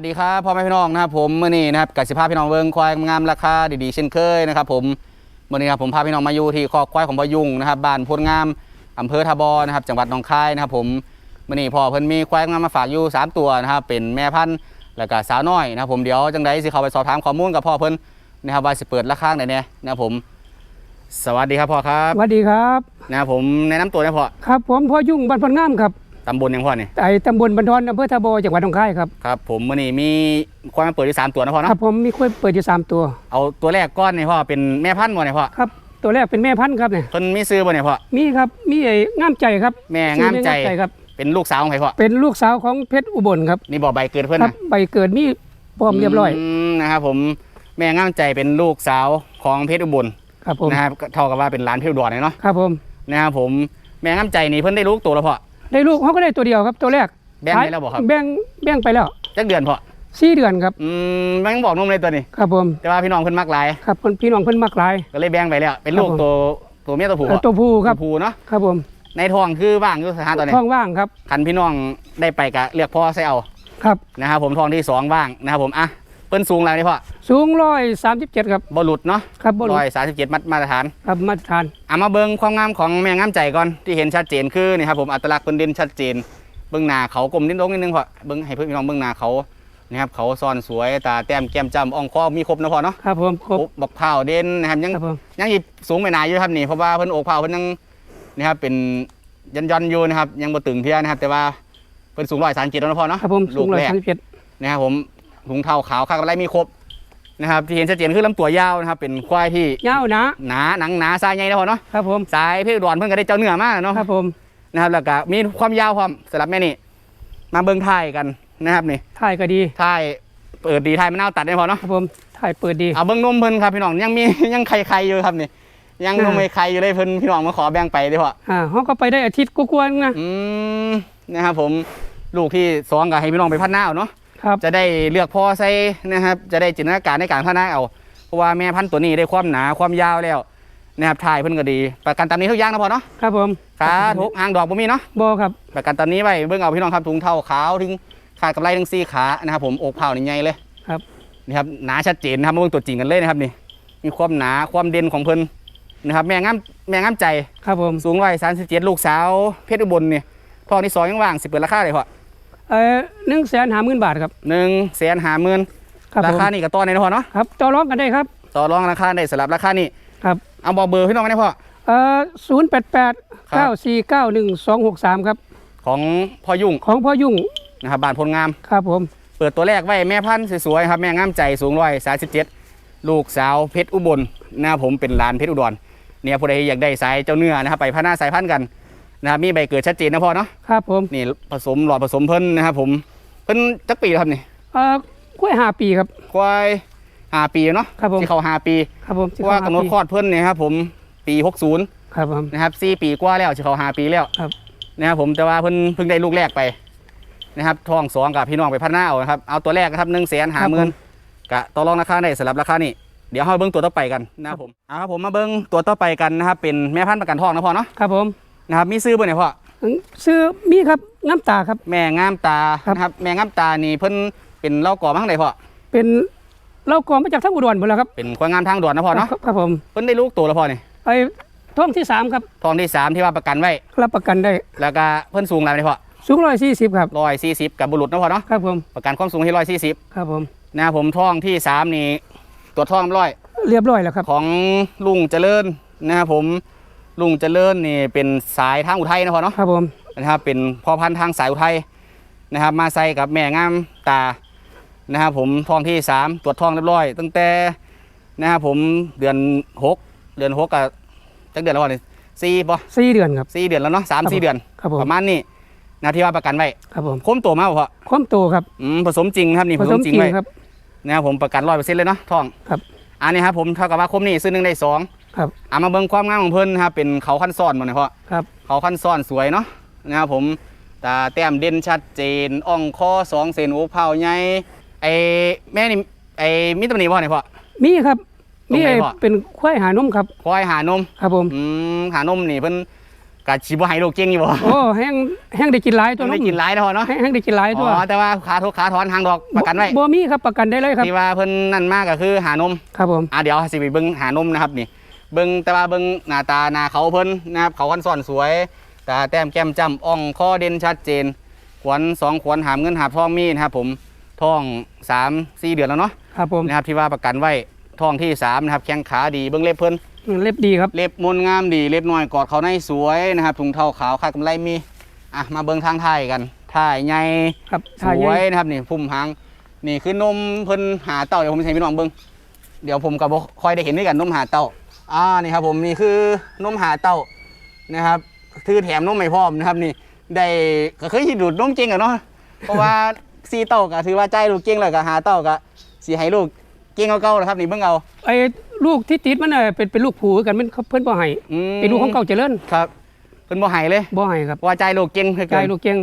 วัสดีครับพ่อแม่พี่น้องนะครับผมมื่อนี้นะครับกับสิภาพพี่น้องเวิงควายงามราคาดีๆเช่นเคยนะครับผมมื่อนี้ครับผมพาพี่น้องมาอยู่ที่คอกควายของพ่อยุงนะครับบ้านโพลงามอำเภอทาบอนะครับจังหวัดหนองคายนะครับผมมื่อนี้พ่อเพิ่นมีควายงามมาฝากอยู่สามตัวนะครับเป็นแม่พันธุ์แล้วก็สาวน้อยนะครับผมเดี๋ยวจังไดสิเข้าไปสอบถามข้อมูลกับพ่อเพิ่นนะครับว่าสิเปิดราคาไหนเนี่ยนะครับผม สวัสดีครับพ่อครับสวัสดีครับนะครับผมแนะนำตัวนะพ่อครับผมพ่อยุ่งบ้านพนงามครับ ตำบลยังพ่อนี่ไอตำบลบันทอนอำเภอทาโบจังหวัดหนองคายครับครับผมมื่อนี้มีควายมาเปิดอยู่สามตัวนะพ่อคเนาะรับผมมีกล้วยเปิดอยู่สามตัวเอาตัวแรกก้อนนี่พ่อเป็นแม่พันธุ์บ่เนี่ยพ่อครับ ตัวแรกเป็นแม่พันธุ์ครับเนี่ยเพิ่นมีซื้อบ่เนี่ยพ่อมีครับมีไอ้งามใจครับแม่งามใจ ชื่อแครับ เป็นลูกสาวของใครพ่อเป็นลูกสาวของเพชรอุบลครับนี่บอกใบเกิดเพื่อนครันะใบเกิดมีพร้อมเรียบร้อยมนะครับผมแม่งามใจเป็นลูกสาวของเพชรอุบลครับผมนะครับก็เท่ากับว่าเป็นหลานเพชรอุดรเลยเนาะครับผมนะครับผมแม่งามใจนี่เพิ่นได้ลูกตัวแล้วพ่อ ได้ลูกเขาก็ได้ตัวเดียวครับตัวแรกแบ่งไปแล้วบอกครับ แบ่งแบ่งไปแล้วจักเดือนพ่อสี่เดือนครับอืมแบ่งบอกนมเลยตัวนี้ ครับผมแต่ว่าพี่น้องเพิ่นมักหลายครับคนพี่น้องเพิ่นมากหลายก็เลยแบ่งไปแล้ว เป็นลูกครับผมตัวตัวเมียตัวผู้เอ่อพ่อตัวผู้ครับตัวผู้เนาะครับผมในท้องคือว่างอยู่สถานตอนนี้ท้องว่างครับคันพี่น้องได้ไปก็เลือกพ่อใส่เอาครับนะครับผมท้องที่สองว่างนะครับผมอะ เพิ่นสูงแล้วนี่พ่อสูงร้อยสามสิบเจ็ดครับบ่หลุดเนาะครับบนร้อยสามสิบเจ็ดมาตรฐานครับมาตรฐานเอามาเบิ่งความงามของแม่งามใจก่อนที่เห็นชัดเจนคือนี่ครับผมอัตลักษณ์เพิ่นเด่นชัดเจนเบิ่งหน้าเขากลมนิดลงนิดนึงพอเบิ่งให้เพื่อนพี่น้องเบิ่งหน้าเขานะครับเขาซ่อนสวยตาแต้มแก้มจ้ำอ่องคอมีครบนะพ่อเนาะครับผมครบครบบักพร้าวเด่นนะครับยังครับผมยังอีกสูงไม่นานอยู่ครับนี่เพราะว่าเพิ่นอกพร้าวเพิ่นยังนะครับเป็นยันยันๆอยู่นะครับยังบ่ตึงเพียนะครับ แต่ว่าเพิ่นสูงร้อยสามเจ็ดแล้วนะพ่อเนาะครับผมลูสูงกร้อยแรกสามสิบเจ็ดนะครับผม ถุงเท้าขาวข้างกำไรมีครบนะครับที่เห็นชัดเจนคือลำตัวยาวนะครับ เป็นควายที่ยาวนะหนาหนังหนาทรายใหญ่นะพ่อเนาะครับผมสายเพชรอุดรเพิ่นก็ได้เจ้าเนื้อมากเนาะครับผมนะครับแล้วก็มีความยาวความสำหรับแม่นี่มาเบิ่งท้ายกันนะครับนี่ถ่ายก็ดีท้ายเปิดดีท้ายมันน่าวตัดได้พอเนาะครับผมถ่ายเปิดดีเอาเบิ่งนมเพิ่นครับพี่น้องยังมียังไข่ไข่อยู่ครับนี่ยังนมไข่อยู่เลยเพิ่นพี่น้องมาขอแบ่งไปเด้อพ่ออ่าเขาก็ไปได้อาทิตย์กว่าๆนะอืมนะครับผมลูกที่สองก็ให้พี่น้องไปพัฒนาเอาเนาะ ครับ จะได้เลือกพ่อใส่นะครับ จะได้จินตนาการในการพัฒนาเอาเพราะว่าแม่พันธุ์ตัวนี้ได้ความหนาความยาวแล้วนะครับถ่ายเพิ่นก็ดี ประกันตามนี้ทุกอย่างนะพ่อเนาะครับผมขาทุกหางดอกบ่มีเนาะบอครับประกันตอนนี้ไว้เบิ่งเอาพี่น้องครับถุงเท้าขาวถึงขาดกับไรถึงสี่ขานะครับผมอกเผานี่ใหญ่เลยครับนี่ครับหนาชัดเจนนะครับมาเบิ่งตัวจริงกันเลยนะครับนี่มีความหนาความเด่นของเพิ่นนะครับแม่งามแม่งามใจครับผมสูงร้อยสามสิบเจ็ดลูกสาวเพชรอุบลนี่ทองที่สองยังว่างสิเปิดราคาเลยพ่อ เอ่อหนึ่งแสนห้าหมื่นบาทครับหนึ่งแสนห้าหมื่นครับราผมคานี่กับต้อนในนะพ่อเนาะครับต่อรองกันได้ครับต่อรองราคาได้สำหรับราคานี่ครับเอาบอกเบอร์พี่น้องกันได้พ่อเอ่อศูนย์แปดแปดครัเก้าบสี่เก้าหนึ่งสองหกสามครับของพ่อยุ่งของพ่อยุ่งนะครับบ้านพลงามครับผมเปิดตัวแรกไว้แม่พันธุ์สวยๆครับแม่งามใจสูงร้อยสาสิบเจ็ดลูกสาวเพชรอุบลนะครับผมเป็นหลานเพชรอุดรเนี่ยผู้ใดอยากได้สายเจ้าเนื้อนะครับไปพัฒนาสายพันธุ์กัน นะครับมีใบเกิดชัดเจนนะพ่อเนาะครับผมนี่ผสมหลอดผสมเพิ่นนะครับผมเพิ่นจักปีแล้วครับนี่เอ่อกล้วยห้าปีครับ ควายห้าปีเนาะครับผม ที่เขาห้าปีครับผมเพราะว่ากำหนดคลอดเพิ่นเนี่ยครับผมปีหกศูนย์ครับผม นะครับสี่ปีกว่าแล้วที่เขาห้าปีแล้วครับ นะครับผมแต่ว่าเพิ่นเพิ่งได้ลูกแรกไปนะครับท้องสองกับพี่น้องไปพัฒนาเอานะครับเอาตัวแรกนะครับหนึ่งแสนห้าหมื่นกะต่อรองราคาได้สำหรับราคานี่เดี๋ยวเราเบิ้งตัวต่อไปกันนะครับผมเอาครับผมมาเบิ้งตัวต่อไปกันนะครับเป็นแม่พันธุ์ประกันทองนะพ่อเนาะครับผม นะครับมีซื้อบ่เนี่ยพ่อซื้อมีครับน้ำตาครับ แม่งามตาครับนะครับแม่งามตานี่เพิ่นเป็นเล่าก่อมาทางใดพ่อเป็นเรากองมาจากทั้งอุดรหมดแล้วครับเป็นควายงามทางด่วนนะพ่อเนาะครับครับผมเพิ่นได้ลูกตัวแล้วพ่อนี่ไอ้ท้องที่สามครับทองที่สามที่ว่าประกันไว้รับประกันได้ แล้วก็เพิ่นสูงอะไรเนี่ยพ่อสูงร้อยสี่สิบครับร้อยสี่สิบกับบุรุษนะพ่อเนาะครับผมประกันความสูงที่ร้อยสี่สิบครับผมนะครับผมทองที่สามนี่ตัวจทองร้อยเรียบร้อยแล้วครับ ของลุงเจริญนะครับผม ลุงเจริญนี่เป็นสายทางอุทัยนะพ่อเนาะครับผมนะครับเป็นพ่อพันธุ์ทางสายอุทัยนะครับ มาใส่กับแม่งามตานะครับผมท้องที่สามตรวจท้องเรียบร้อย ตั้งแต่นะครับผมเดือนหกเดือนหกกับจักเดือนแล้ววะเนี่ยสี่ป่ะสี่เดือนครับสี่เดือนแล้วเนาะสามครับผมสี่เดือนครับผมประมาณนี้นะที่ว่าประกันไว้ครับผมคมตัวมาบ่พอความโตครับอืมผสมจริงนะครับนี่ผผสสมมจจริริงงไว้ครับนะครับผมประกันร้อยเปอร์เซ็นต์เลยเนาะท้องครับอันนี้ครับผมเท่ากับว่าคมนี่ซื้อหนึ่งได้สอง ครับเอามาเบิ่งความงามของเพิ่นนะครับเป็นเขาขั้นซ้อนหมดเลยพ่อครับเขาขั้นซ้อนสวยเนาะนะครับผมตาแต้มเด่นชัดเจนอ่องคอสองเซนหัวเผาใหญ่ไอแม่นี่ไอมิตรนีพ่อเนี่ยพ่อมีครับตรงมีไหนไอ้พ่อเป็นควายหานมครับควายหานมครับผมอืมหานมนี่เพิ่นกะชิบ่ให้ลูกเก่งอยู่บ่โอ้แห้งแห้งได้กินหลายตัวต้องน้ได้องกินหลายนะพ่อเนาะแห้งแห้งได้กินหลายตัวอ๋อแต่ว่าขาทุกขาถอนทางดอกประกันไว้บ่มีครับประกันได้เลยครับที่ว่าเพิ่นนั่นมากก็คือหานมครับผมอะเดี๋ยวสิไปเบิ่งหานมนะครับนี่ เบิ่งแต่ว่าเบิ่งหน้าตาหน้าเขาเพิ่นนะครับเขาคันซ่อนสวยตาแต้มแก้มจ้ำอ่องคอเด่นชัดเจน ขวัญสองขวัญหามเงินหาบทองมีนะครับผมท้องสามสี่เดือนแล้วเนาะครับผมนะครับที่ว่าประกันไว้ท้องที่สามนะครับแข้งขาดีเบิ่งเล็บเพิ่นเล็บดีครับเล็บมนงามดีเล็บน้อยกอดเขาในสวยนะครับถุงเท้าขาวคาดกำไรมีอะมาเบิ่งทางท้ายกันท้ายใหญ่ครับสถ่ายวยใหญ่นะครับนี่พุ่มหางนี่คือนมเพิ่นหาเต่าเดี๋ยวผมจะให้พี่น้องเบิ่งเดี๋ยวผมกับบ่ค่อยได้เห็นด้วยกันนมหาเต่า อ่านี่ครับผมนี่คือนมหาเต่านะครับคือแถมนมไม่พร้อมนะครับนี่ได้ก็เคยสิดูดนมจริงอะเนาะเพราะว่าซีเต่าก็ถือว่าใจลูกเก่งแล้วก็หาเต่าก็สิให้ลูกเก่งเก่าๆแล้วครับนี่เบิ่งเอาไอ้ลูกที่ติดมันน่ะเป็นเป็นลูกผูคือกันมันเขาเพิ่นบ่ให้อืมเป็นลูกของเก่าเจริญครับเพิ่นบ่ให้เลยบ่ให้ครับเพราะว่าใจลูกเก่งเหลือใจเกินลูกเก่ง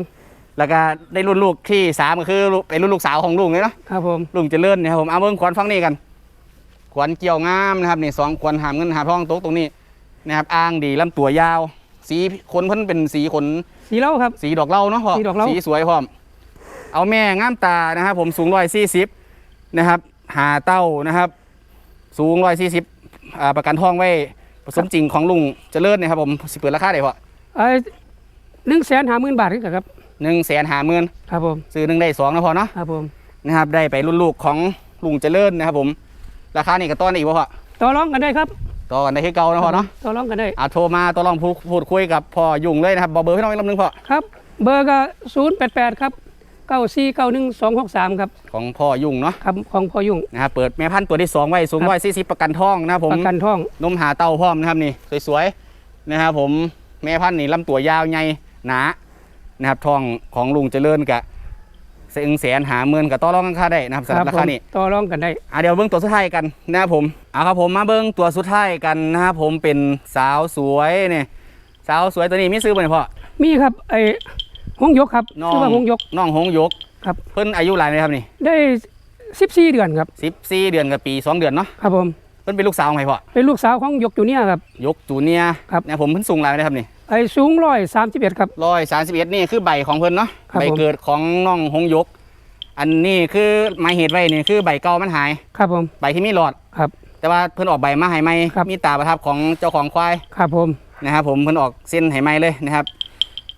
แล้วก็ได้รุ่นลูกที่สามก็คือลูกเป็นรุ่นลูกสาวของลุงเลยเนาะครับผมลุงเจริญเนี่ยครับผมเอาเบิ้งขวัญฟังนี่กัน ขวัญเกี่ยวงามนะครับนี่สองขวัญหามเงินหาทองโต๊ะตรงนี้นะครับอ้างดีลำตัวยาว สีขนเพิ่นเป็นสีขนสีเหล้าครับ สีดอกเหล้าเนาะพ่อสีดอกเหล้า สีสวยพร้อม เอาแม่งามตานะครับ ผมสูงร้อยสี่สิบนะครับหาเต้านะครับ สูงร้อยสี่สิบประกันทองไว้ผสมจริงของลุงเจริญนะครับผมสิเปิดราคาได้พอไอ้หนึ่งแสนห้าหมื่นบาทคือกันครับหนึ่งแสนหาหมื่นครับผมซื้อหนึ่งได้สองนะพอเนาะครับผมนะครับได้ไปรุ่นลูกของลุงเจริญนะครับผม ราคานี่ก็ต้อนได้อีกบ่พ่อต่อรองกันได้ครับต่อกันได้ที่เก่านะพ่อเนาะต่อรองกันได้อ่าโทรมาต่อลองพูดพูดคุยกับพ่อยุ่งเลยนะครับบอกเบอร์ให้น้องอีกลำหนึงพ่อครับ เบอร์ก็ศูนย์แปดแปดครับเก้าสี่เก้าหนึ่งสองหกสามครับของพ่อยุ่งเนาะครับของพอยุ่งนะครับเปิดแม่พันธุ์ตัวที่สองไว้สูงครับร้อยสี่สิบประกันทองนะครับผมประกันท่องนมหาเต้าพร้อมนะครับนี่สวยๆนะครับผมแม่พันธุ์นี่ลำตัวยาวใหญ่หนานะครับทองของลุงเจริญกะ เสียงแสนหาเมือนกับต่อรองกันค่าได้นะครับสำหรับราผคามนี่ต่อรองกันได้อะเดี๋ยวเบิ้งตัวสุดท้ายกันนะครับผมเอาครับผมมาเบิ้งตัวสุดท้ายกันนะครับผมเป็นสาวสวยเนี่ยสาวสวยตัวนี้มีซื้อบ่เนี่ยพ่อมีครับไอ้หงยกครับน้องชื่อว่าหงยกน้องหงยกครับเพิ่นอายุหลายไหมครับนี่ได้สิบสี่เดือนครับสิบสี่เดือนกับปีสองเดือนเนาะครับผมเพิ่นเป็นลูกสาวของใครพ่อเป็นลูกสาวของยกจูเนียร์ครับยกจูเนียร์ครับเนี่ยผมเพิ่นสูงหลายไหมครับนี่ ไอ้สูงร้อยสามสิบเอ็ดครับ ร้อยสามสิบเอ็ดนี่คือใบของเพิ่นเนาะครับใบผมเกิดของน้องหงยก อันนี้คือหมายเหตุไว้นี่คือใบเก่ามันหาย ครับผมใบที่มีหลอด ครับ แต่ว่าเพิ่นออกใบมาให้ใหม่ครับ มีตาประทับของเจ้าของควายครับผมนะครับผมเพิ่นออกเส้นให้ใหม่เลยนะครับ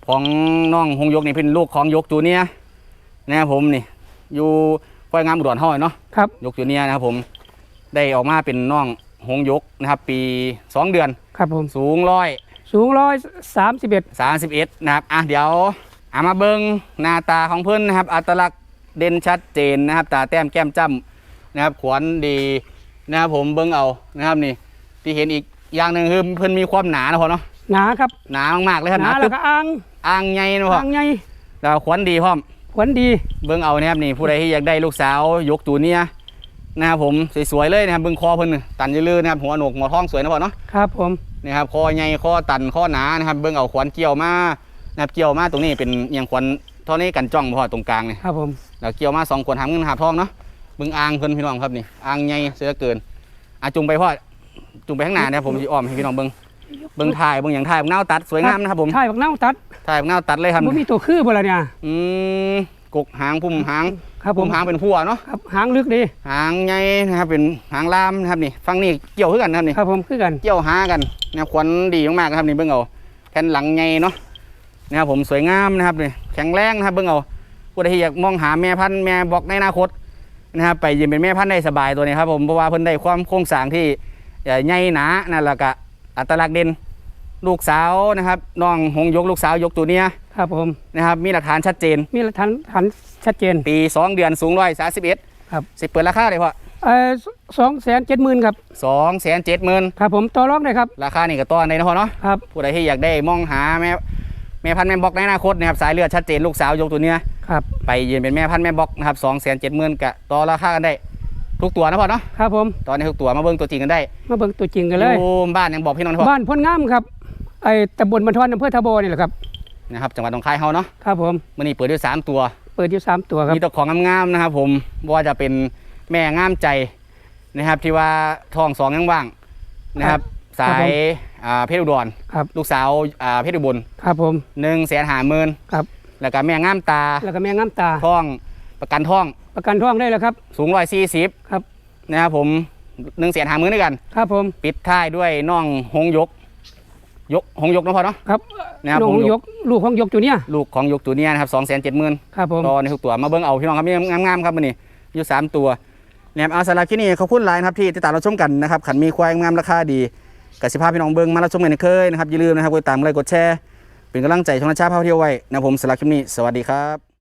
ของน้องหงยกนี่เป็นลูกของยกจูเนียร์นะครับผมนี่ อยู่ควายงามอุดรห้อยเนาะ ครับ ยกจูเนียร์นะครับผมได้ออกมาเป็นน้องหงยกนะครับ ปี 2 เดือน ครับผมสูงร้อย สูงร้อยสามสิบเอ็ดสามสิบเอ็ดนะครับอะเดี๋ยวเอามาเบิงหน้าตาของเพิ่นนะครับ อัตลักษณ์เด่นชัดเจนนะครับ ตาแต้มแก้มจ้ำนะครับ ขวัญดีนะครับผมเบิงเอานะครับนี่ ที่เห็นอีกอย่างหนึ่งคือเพิ่นมีความหนานะพอเนาะหนาครับหนามากๆเลยครับหหนานาแล้ตึ๊วบก็อ่างอ่างใหญ่นะพ่ออ่างใหญ่แล้วขวัญดีพร้อมขวัญดีเบิ่งเอานะครับนี่ผู้ใดที่อยากได้ลูกสาวยกตูเนียนะครับผมสวยๆเลยนะครับเบิ่งคอเพิ่นนี่ตันยืลือนะครับหัวโหนกหัวท้องสวยนะพ่อเนาะครับผม นี่ครับคอใหญ่คอตันคอหนานะครับเบิ่งเอาขวัญเกี่ยวมานะครับเกี่ยวมาตรงนี้เป็นอหย่างขวัญเท่านี้กันจ้องพ่อตรงกลางนี่ครับผม แล้วเกี่ยวมาสองขวัญหามเงินหาทองเนาะเบิ่งอ่างเพิ่นพี่น้องครับนี่อ่างใหญ่เสือเกินอะจุงไปพ่อจุงไปข้างหน้านะครับผมสิอ้อมให้พี่น้องเบิ่งเบิ่งถ่ายเบิ่งอย่างถ่ายเบิ่งเงาตัดสวยงามนะครับผมใช่บักเน่าตัดถ่ายเบิ่งเงาตัดเลยครับบ่มีตัวคือบ่ละเนี่ยอืม กกหางพุ่มหางครับผพุ่มมหางเป็นพัวเนาะครับหางลึกดีหางใหญ่นะครับเป็นหางลามนะครับนี่ฟังนี่เกี่ยวขึ้นกันนะครับนี่ครับผมคือกันเกี่ยวหากันนะครับขวัญดีมากๆนะครับนี่เบิ่งเอาแผ่นหลังใหญ่เนาะนะครับผมสวยงามนะครับนี่แข็งแรงนะครับเบิ่งเอาผู้ใดที่อยากมองหาแม่พันธุ์แม่บอกในอนาคตนะครับไปยืนเป็นแม่พันธุ์ได้สบายตัวนี้ครับผมเพราะว่าเพิ่นได้ความโครงสร้างที่เอ่อใหญ่หนานั่นแหละก็อัตลักษณ์เด่นลูกสาวนะครับน้องหงยกลูกสาวยกตัวเนี้ย ครับผมนะครับมีหลักฐานชัดเจน มีหลักฐานฐานชัดเจน ปี 2 เดือนสูงร้อยสาสิบเอ็ดครับสิเปิดราคาเลยพ่อเอ่อสองแสนเจ็ดหมื่นครับสองแสนเจ็ดหมื่นครับผมต่อรองได้ครับ ราคานี่ก็ต้อนในนะพ่อเนาะครับผู้ใดที่อยากได้มองหาแม่แม่พันธุ์แม่บล็อกในอนาคตนะครับสายเลือดชัดเจนลูกสาวยกตัวเนี้ยครับไปยืนเป็นแม่พันธุ์แม่บล็อกนะครับสองแสนเจ็ดหมื่นกะต่อราคากันได้ทุกตัวนะพ่อเนาะครับผมตอนนี้ทุกตัวมาเบิ่งตัวจริงกันได้มาเบิ่งตัวจริงกันเลยอยู่บ้านยังบอกพี่น้องนะพ่อบ้านพ้นงามครับไอ้ตำบลบันทอนอำเภอทาโบนี่แหละครับ นะครับจังหวัดหนองคายเฮาเนาะครับผมมื่อนี้เปิดด้วยสามตัว เปิดอยู่สามตัวครับ มีตัวของงามๆนะครับผมบ่ว่าจะเป็นแม่งามใจนะครับที่ว่าทองสองยังว่างนะครับ สาครับผยมอ่าเพชรอุดรครับ ลูกสาวอ่าเพชรอุบลครับผม หนึ่งแสนหาหมื่นครับ แล้วก็แม่งามตาแล้วก็แม่งามตาท้องประกันท้องประกันท้องได้แล้วครับ สูงร้อยสี่สิบครับ นะครับผมหนึ่งแสนหาหมื่นด้วยกัน ครับผม ปิดท้ายด้วยน้องหงยก ยกหงยกเนาะพ่อเนาะ ครับนะครับน้องผมยกลูกของยกจูเนี่ยลูกของยกตัวเนี้ยนะครับสองแสนเจ็ดหมื่นครับผมรอในทุกตัวมาเบิ้งเอาพี่น้องครับมีงามๆครับมันนี่อยู่สามตัวนะครับเอาสำหรับที่นี่ขอบคุณหลายนะครับที่ติดตามเราชมกันนะครับขันมีควายงามราคาดีกสิภาพพี่น้องเบิ้งมาเราชมกันเคยนะครับอย่าลืมนะครับกดติดตามกดไลค์กดแชร์เป็นกำลังใจช่องนัชชาพาเที่ยวไว้นะครับผมสำหรับคลิปนี้สวัสดีครับ